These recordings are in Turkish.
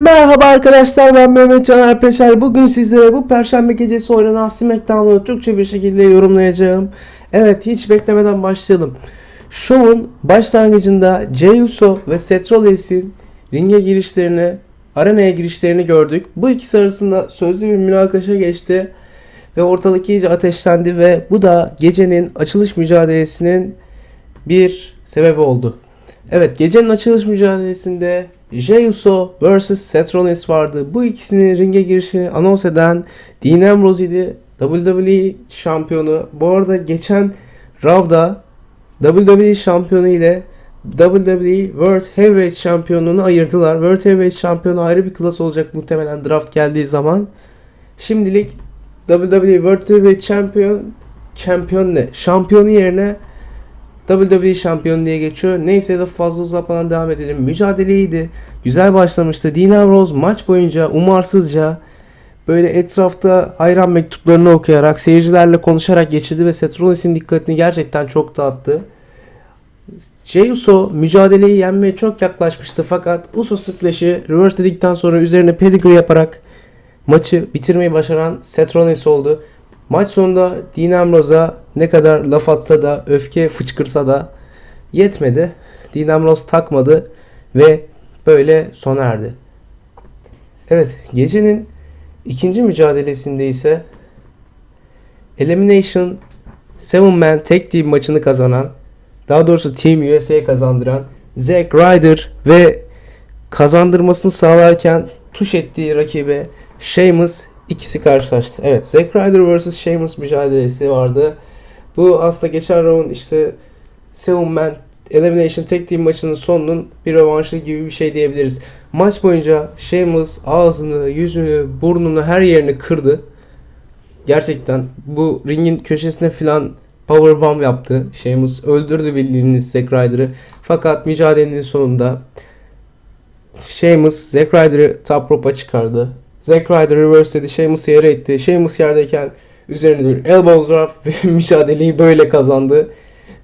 Merhaba arkadaşlar ben Mehmet Caner Peşer. Bugün sizlere bu perşembe gecesi oynanan SmackDown'u Türkçe bir şekilde yorumlayacağım. Evet hiç beklemeden başlayalım. Şovun başlangıcında Jey Uso ve Seth Rollins'in ringe girişlerini, arenaya girişlerini gördük. Bu ikisi arasında sözlü bir münakaşa geçti ve ortalık iyice ateşlendi ve bu da gecenin açılış mücadelesinin bir sebebi oldu. Evet gecenin açılış mücadelesinde Jey Uso vs Seth Rollins vardı. Bu ikisinin ringe girişini anons eden Dean Ambrose idi. WWE şampiyonu. Bu arada geçen Raw'da WWE şampiyonu ile WWE World Heavyweight şampiyonluğunu ayırdılar. World Heavyweight şampiyonu ayrı bir klas olacak muhtemelen draft geldiği zaman. Şimdilik WWE World Heavyweight Champion Champion ne? Şampiyonu yerine WWE şampiyonu diye geçiyor. Neyse de fazla uzatmadan devam edelim. Mücadele iyiydi. Güzel başlamıştı. Dean Ambrose maç boyunca umarsızca böyle etrafta hayran mektuplarını okuyarak, seyircilerle konuşarak geçirdi ve Seth Rollins'in dikkatini gerçekten çok dağıttı. Jey Uso mücadeleyi yenmeye çok yaklaşmıştı fakat Uso splash'i reverse dedikten sonra üzerine pedigree yaparak maçı bitirmeyi başaran Seth Rollins oldu. Maç sonunda Dean Ambrose'a ne kadar laf atsa da öfke fıçkırsa da yetmedi. Dean Ambrose takmadı ve böyle sona erdi. Evet gecenin ikinci mücadelesinde ise Elimination 7 Man Tag Team maçını kazanan daha doğrusu Team USA'ya kazandıran Zack Ryder ve kazandırmasını sağlarken tuş ettiği rakibe Sheamus ikisi karşılaştı. Evet Zack Ryder vs Sheamus mücadelesi vardı. Bu aslında geçen round işte Seven Man Elimination Tag Team maçının sonunun bir rövanşı gibi bir şey diyebiliriz. Maç boyunca Sheamus ağzını, yüzünü, burnunu her yerini kırdı. Gerçekten bu ringin köşesine filan powerbomb yaptı. Sheamus öldürdü bildiğiniz Zack Ryder'ı. Fakat mücadelenin sonunda Sheamus Zack Ryder'ı top rope'a çıkardı. Zack Ryder reverse'ledi. Sheamus'u yere etti. Sheamus yerdeyken üzerine bir elbow drop ve mücadeleyi böyle kazandı.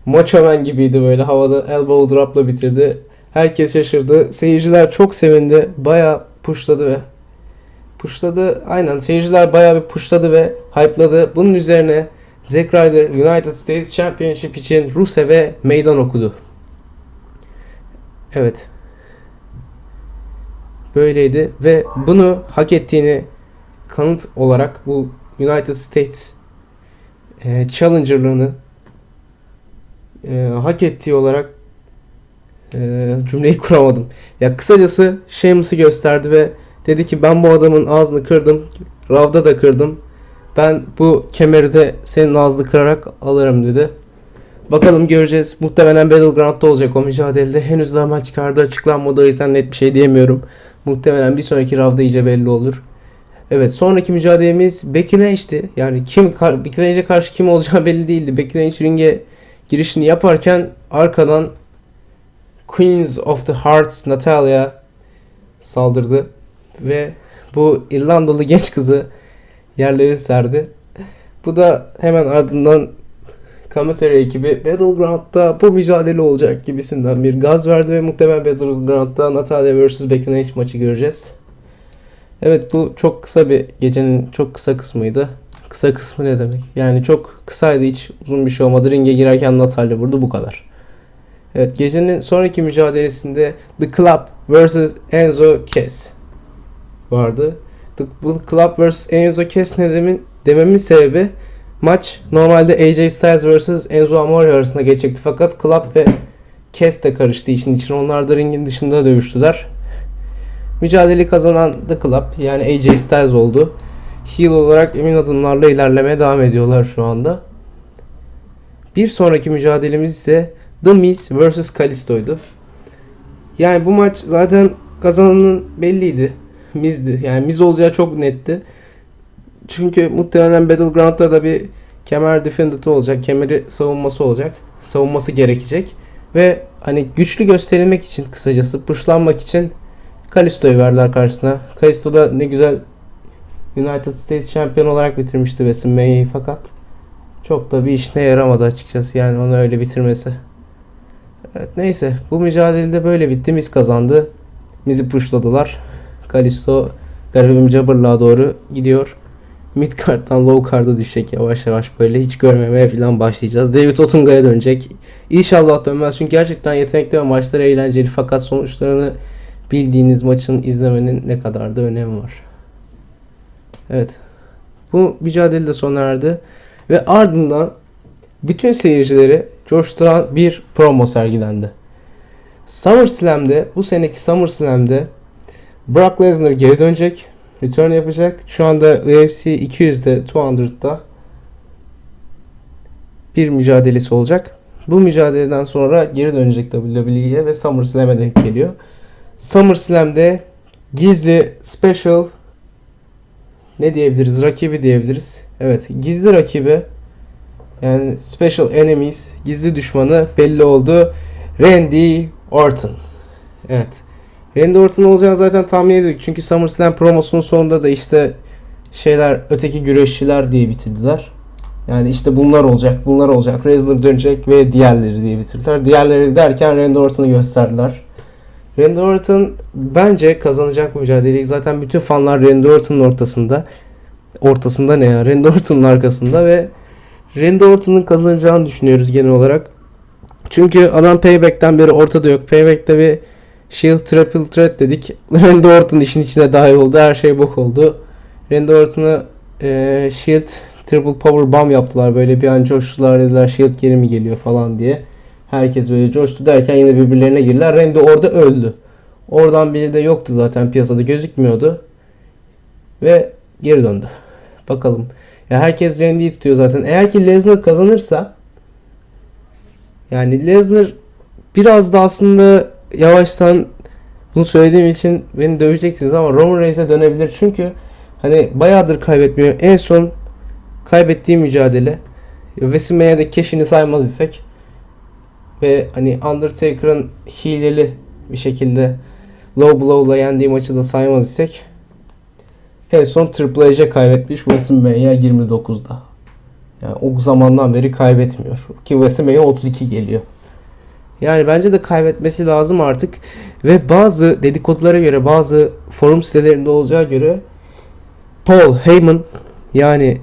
Macho Man gibiydi böyle havada elbow drop'la bitirdi. Herkes şaşırdı. Seyirciler çok sevindi. Bayağı pushladı ve pushladı. Aynen seyirciler bayağı bir pushladı ve hype'ladı. Bunun üzerine Zack Ryder United States Championship için Rusev'e meydan okudu. Evet. Böyleydi ve bunu hak ettiğini kanıt olarak bu United States e, Challenger'lığını e, hak ettiği olarak e, cümleyi kuramadım. Ya kısacası Sheamus'u gösterdi ve dedi ki ben bu adamın ağzını kırdım. Rav'da da kırdım. Ben bu kemeri de senin ağzını kırarak alırım dedi. Bakalım göreceğiz. Muhtemelen Battleground'da olacak o mücadelede. Henüz daha maç kartı açıklanmadı o yüzden net bir şey diyemiyorum. Muhtemelen bir sonraki ravda iyice belli olur. Evet sonraki mücadelemiz Becky Lynch'ti. Yani kim Becky Lynch'e karşı kim olacağı belli değildi. Becky Lynch ringe girişini yaparken arkadan Queens of the Hearts Natalia saldırdı ve bu İrlandalı genç kızı yerleri serdi. Bu da hemen ardından Commentary ekibi Battleground'da bu mücadele olacak gibisinden bir gaz verdi ve muhtemelen Battleground'da Natalia vs Becky Lynch maçı göreceğiz. Evet bu çok kısa bir gecenin çok kısa kısmıydı. Kısa kısmı ne demek? Yani çok kısaydı hiç uzun bir şey olmadı. Ringe girerken Natalia vurdu bu kadar. Evet gecenin sonraki mücadelesinde The Club vs Enzo Cass vardı. The Club vs Enzo Cass ne demin, dememin sebebi maç normalde AJ Styles vs Enzo Amore arasında geçecekti fakat Club ve Cass de karıştı işin içine. Onlar da ringin dışında dövüştüler. Mücadeleyi kazanan The Club yani AJ Styles oldu. Heel olarak emin adımlarla ilerlemeye devam ediyorlar şu anda. Bir sonraki mücadelemiz ise The Miz vs Kalisto'ydu. Yani bu maç zaten kazananın belliydi. Miz'di. Yani Miz olacağı çok netti. Çünkü muhtemelen Battleground'da da bir kemer defendant'ı olacak. Kemeri savunması olacak. Savunması gerekecek. Ve hani güçlü gösterilmek için kısacası pushlanmak için Kalisto'yu verdiler karşısına. Kalisto da ne güzel United States şampiyon olarak bitirmişti WrestleMania'yı fakat çok da bir işine yaramadı açıkçası yani onu öyle bitirmesi. Evet neyse bu mücadelede böyle bitti. Miz kazandı. Miz'i pushladılar. Kalisto garibim Jabber'lığa doğru gidiyor. Mid card'dan low card'a düşecek yavaş yavaş böyle hiç görmemeye falan başlayacağız. David Otunga'ya dönecek. İnşallah dönmez çünkü gerçekten yetenekli ve maçları eğlenceli fakat sonuçlarını bildiğiniz maçın izlemenin ne kadar da önemi var. Evet. Bu mücadele de sona erdi. Ve ardından bütün seyircileri coşturan bir promo sergilendi. SummerSlam'de bu seneki SummerSlam'de Brock Lesnar geri dönecek. Return yapacak. Şu anda UFC 200'de 200'da bir mücadelesi olacak. Bu mücadeleden sonra geri dönecek WWE'ye ve SummerSlam'e denk geliyor. SummerSlam'de gizli special ne diyebiliriz? Rakibi diyebiliriz. Evet, gizli rakibi yani special enemies, gizli düşmanı belli oldu. Randy Orton. Evet. Randy Orton olacağını zaten tahmin ediyorduk. Çünkü SummerSlam promosunun sonunda da işte şeyler öteki güreşçiler diye bitirdiler. Yani işte bunlar olacak, bunlar olacak. Lesnar dönecek ve diğerleri diye bitirdiler. Diğerleri derken Randy Orton'u gösterdiler. Randy Orton bence kazanacak mücadeleyi. Zaten bütün fanlar Randy Orton'un ortasında. Ortasında ne ya? Randy Orton'un arkasında ve Randy Orton'un kazanacağını düşünüyoruz genel olarak. Çünkü adam Payback'ten beri ortada yok. Payback'te bir Shield Triple Threat dedik. Randy Orton işin içine dahil oldu. Her şey bok oldu. Randy Orton'a e, Shield Triple Power Bomb yaptılar. Böyle bir an coştular dediler Shield geri mi geliyor falan diye. Herkes böyle coştu derken yine birbirlerine girdiler. Randy orada öldü. Oradan biri de yoktu zaten piyasada gözükmüyordu. Ve geri döndü. Bakalım. Ya herkes Randy'yi tutuyor zaten. Eğer ki Lesnar kazanırsa yani Lesnar biraz da aslında yavaştan bunu söylediğim için beni döveceksiniz ama Roman Reigns'e dönebilir. Çünkü hani bayağıdır kaybetmiyor. En son kaybettiği mücadele WrestleMania'da keşini saymaz isek ve hani Undertaker'ın hileli bir şekilde low blow'la yendiği maçı da saymaz isek en son Triple H'e kaybetmiş WrestleMania 29'da. Yani o zamandan beri kaybetmiyor. Ki WrestleMania 32 geliyor. Yani bence de kaybetmesi lazım artık. Ve bazı dedikodulara göre, bazı forum sitelerinde olacağı göre Paul Heyman yani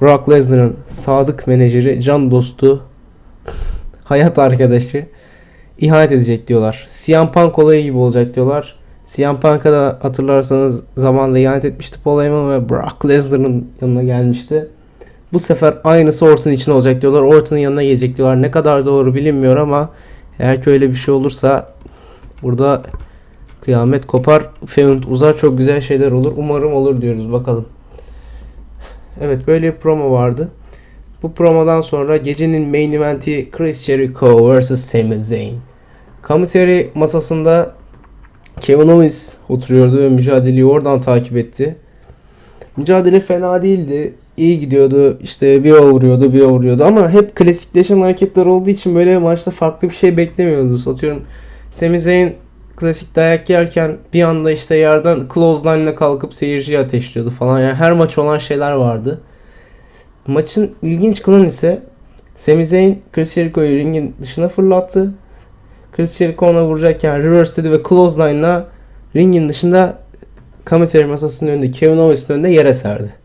Brock Lesnar'ın sadık menajeri, can dostu, hayat arkadaşı ihanet edecek diyorlar. CM Punk olayı gibi olacak diyorlar. CM Punk'a da hatırlarsanız zamanla ihanet etmişti Paul Heyman ve Brock Lesnar'ın yanına gelmişti. Bu sefer aynısı Orton için olacak diyorlar. Orton'un yanına gelecek diyorlar. Ne kadar doğru bilinmiyor ama eğer ki öyle bir şey olursa burada kıyamet kopar. Feud uzar. Çok güzel şeyler olur. Umarım olur diyoruz. Bakalım. Evet böyle bir promo vardı. Bu promodan sonra gecenin main eventi Chris Jericho vs. Sami Zayn. Commentary masasında Kevin Owens oturuyordu ve mücadeleyi oradan takip etti. Mücadele fena değildi. İyi gidiyordu. İşte bir o bir o. Ama hep klasikleşen hareketler olduğu için böyle maçta farklı bir şey beklemiyordu. Atıyorum Sami Zayn klasik dayak yerken bir anda işte yerden clothesline'la kalkıp seyirciyi ateşliyordu falan. Yani her maç olan şeyler vardı. Maçın ilginç kılan ise Sami Zayn Chris Jericho'yu ringin dışına fırlattı. Chris Jericho ona vuracakken reverse dedi ve clothesline'la ringin dışında commentary masasının önünde Kevin Owens'ın önünde yere serdi.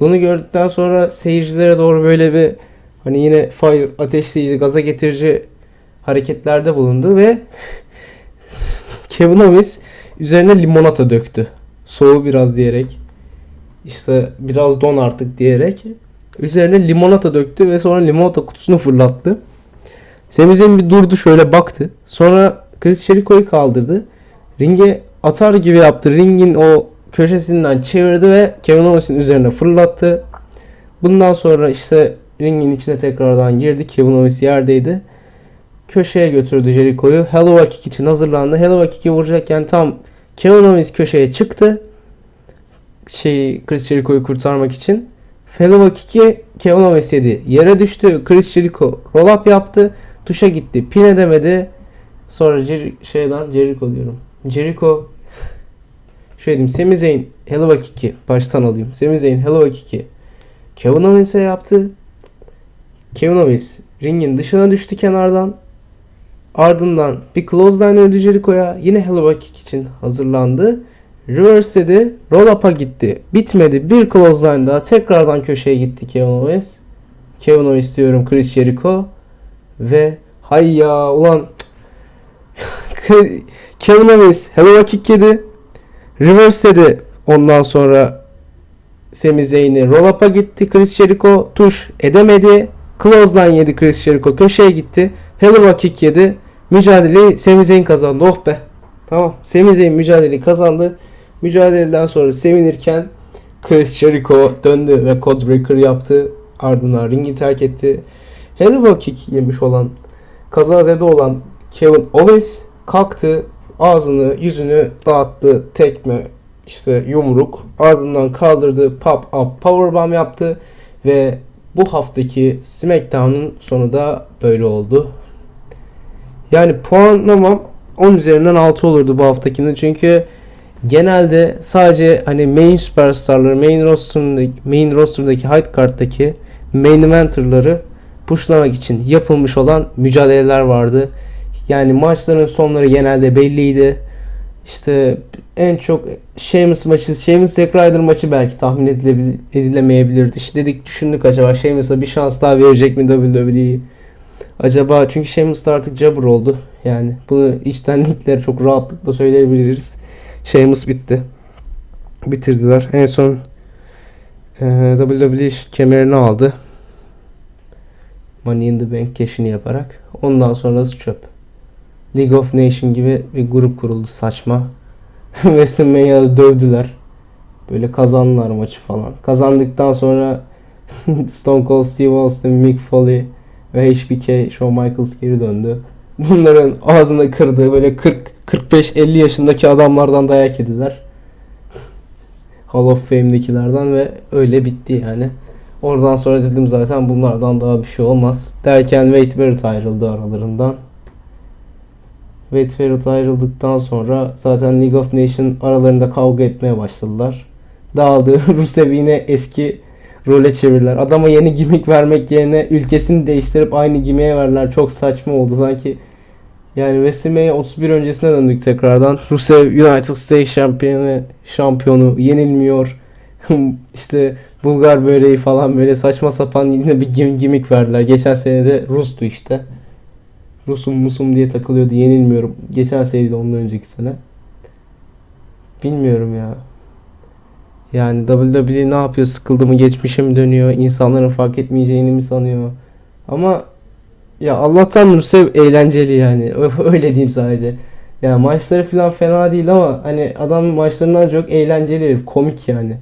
Bunu gördükten sonra seyircilere doğru böyle bir hani yine fire ateşleyici, gaza getirici hareketlerde bulundu ve Kevin Owens üzerine limonata döktü. Soğu biraz diyerek. işte biraz don artık diyerek. Üzerine limonata döktü ve sonra limonata kutusunu fırlattı. Sami bir durdu şöyle baktı. Sonra Chris Jericho'yu kaldırdı. Ringe atar gibi yaptı. Ringin o köşesinden çevirdi ve Kevin Owens'in üzerine fırlattı. Bundan sonra işte ringin içine tekrardan girdi. Kevin Owens yerdeydi. Köşeye götürdü Jericho'yu. Helluva Kick için hazırlandı. Helluva Kick'i vuracakken tam Kevin Owens köşeye çıktı. Şey Chris Jericho'yu kurtarmak için. Helluva Kick'i Kevin Owens yedi. Yere düştü. Chris Jericho roll up yaptı. Tuşa gitti. Pin edemedi. Sonra Jer- şeyden Jericho diyorum. Jericho Şöyle diyeyim. Sami Zayn Helluva Kick'i baştan alayım. Sami Zayn Helluva Kick'i Kevin Owens'e yaptı. Kevin Owens ringin dışına düştü kenardan. Ardından bir clothesline öldü Jericho'ya. Yine Helluva Kick için hazırlandı. Reverse dedi. Roll up'a gitti. Bitmedi. Bir clothesline daha. Tekrardan köşeye gitti Kevin Owens. Kevin Owens diyorum Chris Jericho. Ve hay ya ulan Kevin Owens hello a kick yedi. Reverse dedi. Ondan sonra Sami Zayn'i roll up'a gitti. Chris Jericho tuş edemedi. Clothesline yedi Chris Jericho. Köşeye gitti. Hello kick yedi. Mücadeleyi Sami Zayn kazandı. Oh be. Tamam. Sami Zayn mücadeleyi kazandı. Mücadeleden sonra sevinirken Chris Jericho döndü ve Codebreaker yaptı. Ardından ringi terk etti. Hello kick yemiş olan kazazede olan Kevin Owens kalktı. Ağzını yüzünü dağıttı. Tekme işte yumruk. Ardından kaldırdı. Pop up powerbomb yaptı. Ve bu haftaki SmackDown'un sonu da böyle oldu. Yani puanlamam 10 üzerinden 6 olurdu bu haftakinde. Çünkü genelde sadece hani main superstarları, main roster'daki, main roster'daki high card'daki main eventer'ları pushlamak için yapılmış olan mücadeleler vardı. Yani maçların sonları genelde belliydi. İşte en çok Sheamus maçı, Sheamus Zack Ryder maçı belki tahmin edilemeyebilirdi. İşte dedik düşündük acaba Sheamus'a bir şans daha verecek mi WWE? Acaba çünkü Sheamus da artık jabber oldu. Yani bunu içtenlikle çok rahatlıkla söyleyebiliriz. Sheamus bitti. Bitirdiler. En son e, WWE kemerini aldı. Money in the Bank cash'ini yaparak. Ondan sonrası çöp. League of Nations gibi bir grup kuruldu saçma. WrestleMania'da dövdüler. Böyle kazandılar maçı falan. Kazandıktan sonra Stone Cold Steve Austin, Mick Foley ve HBK Shawn Michaels geri döndü. Bunların ağzını kırdığı böyle 40 45-50 yaşındaki adamlardan dayak yediler. Hall of Fame'dekilerden ve öyle bitti yani. Oradan sonra dedim zaten bunlardan daha bir şey olmaz. Derken Wade Barrett ayrıldı aralarından. Wade Barrett ayrıldıktan sonra zaten League of Nations aralarında kavga etmeye başladılar. Dağıldı. Rusev yine eski role çevirdiler. Adama yeni gimmick vermek yerine ülkesini değiştirip aynı gimmick'e verdiler. Çok saçma oldu sanki. Yani WrestleMania 31 öncesine döndük tekrardan. Rusev United States şampiyonu, şampiyonu yenilmiyor. işte Bulgar böreği falan böyle saçma sapan yine bir gim gimmick verdiler. Geçen sene de Rus'tu işte. Rusum musum diye takılıyordu. Yenilmiyorum. Geçen sene ondan önceki sene. Bilmiyorum ya. Yani WWE ne yapıyor? Sıkıldı mı? Geçmişe mi dönüyor? İnsanların fark etmeyeceğini mi sanıyor? Ama ya Allah'tan Rusev eğlenceli yani. Öyle diyeyim sadece. Ya maçları falan fena değil ama hani adam maçlarından çok eğlenceli herif. Komik yani.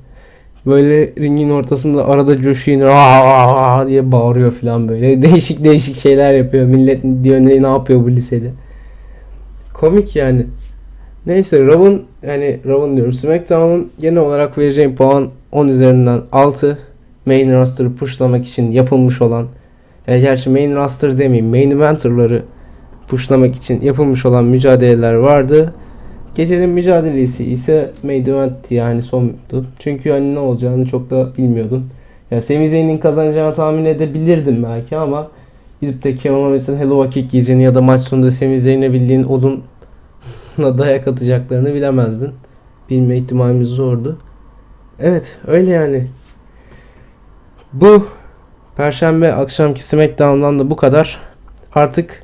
Böyle ringin ortasında arada coşuyor "Aa!" diye bağırıyor falan böyle. Değişik değişik şeyler yapıyor. Millet diyor ne, ne yapıyor bu lisede. Komik yani. Neyse Raw'ın yani Raw'ın diyorum SmackDown'un genel olarak vereceğim puan 10 üzerinden 6. Main roster'ı pushlamak için yapılmış olan ya gerçi main roster demeyeyim main eventer'ları pushlamak için yapılmış olan mücadeleler vardı. Gecenin mücadelesi ise main event yani sondu. Çünkü hani ne olacağını çok da bilmiyordum. Ya Sami Zayn'in kazanacağını tahmin edebilirdim belki ama gidip de Kevin Owens'in Hello Kick yiyeceğini ya da maç sonunda Sami Zayn'e bildiğin odun dayak atacaklarını bilemezdin. Bilme ihtimalimiz zordu. Evet öyle yani. Bu Perşembe akşamki SmackDown'dan da bu kadar. Artık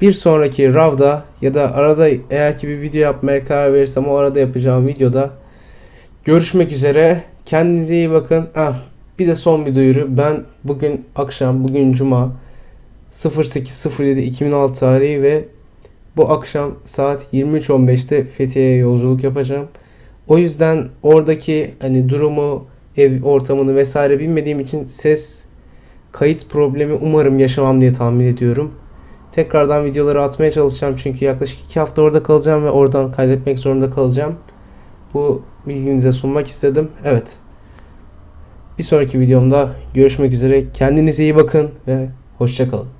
bir sonraki Raw'da ya da arada eğer ki bir video yapmaya karar verirsem o arada yapacağım videoda görüşmek üzere. Kendinize iyi bakın. Ah, bir de son bir duyuru. Ben bugün akşam, bugün Cuma 08.07.2006 tarihi ve bu akşam saat 23.15'te Fethiye'ye yolculuk yapacağım. O yüzden oradaki hani durumu, ev ortamını vesaire bilmediğim için ses kayıt problemi umarım yaşamam diye tahmin ediyorum. Tekrardan videoları atmaya çalışacağım çünkü yaklaşık 2 hafta orada kalacağım ve oradan kaydetmek zorunda kalacağım. Bu bilginize sunmak istedim. Evet. Bir sonraki videomda görüşmek üzere. Kendinize iyi bakın ve hoşçakalın.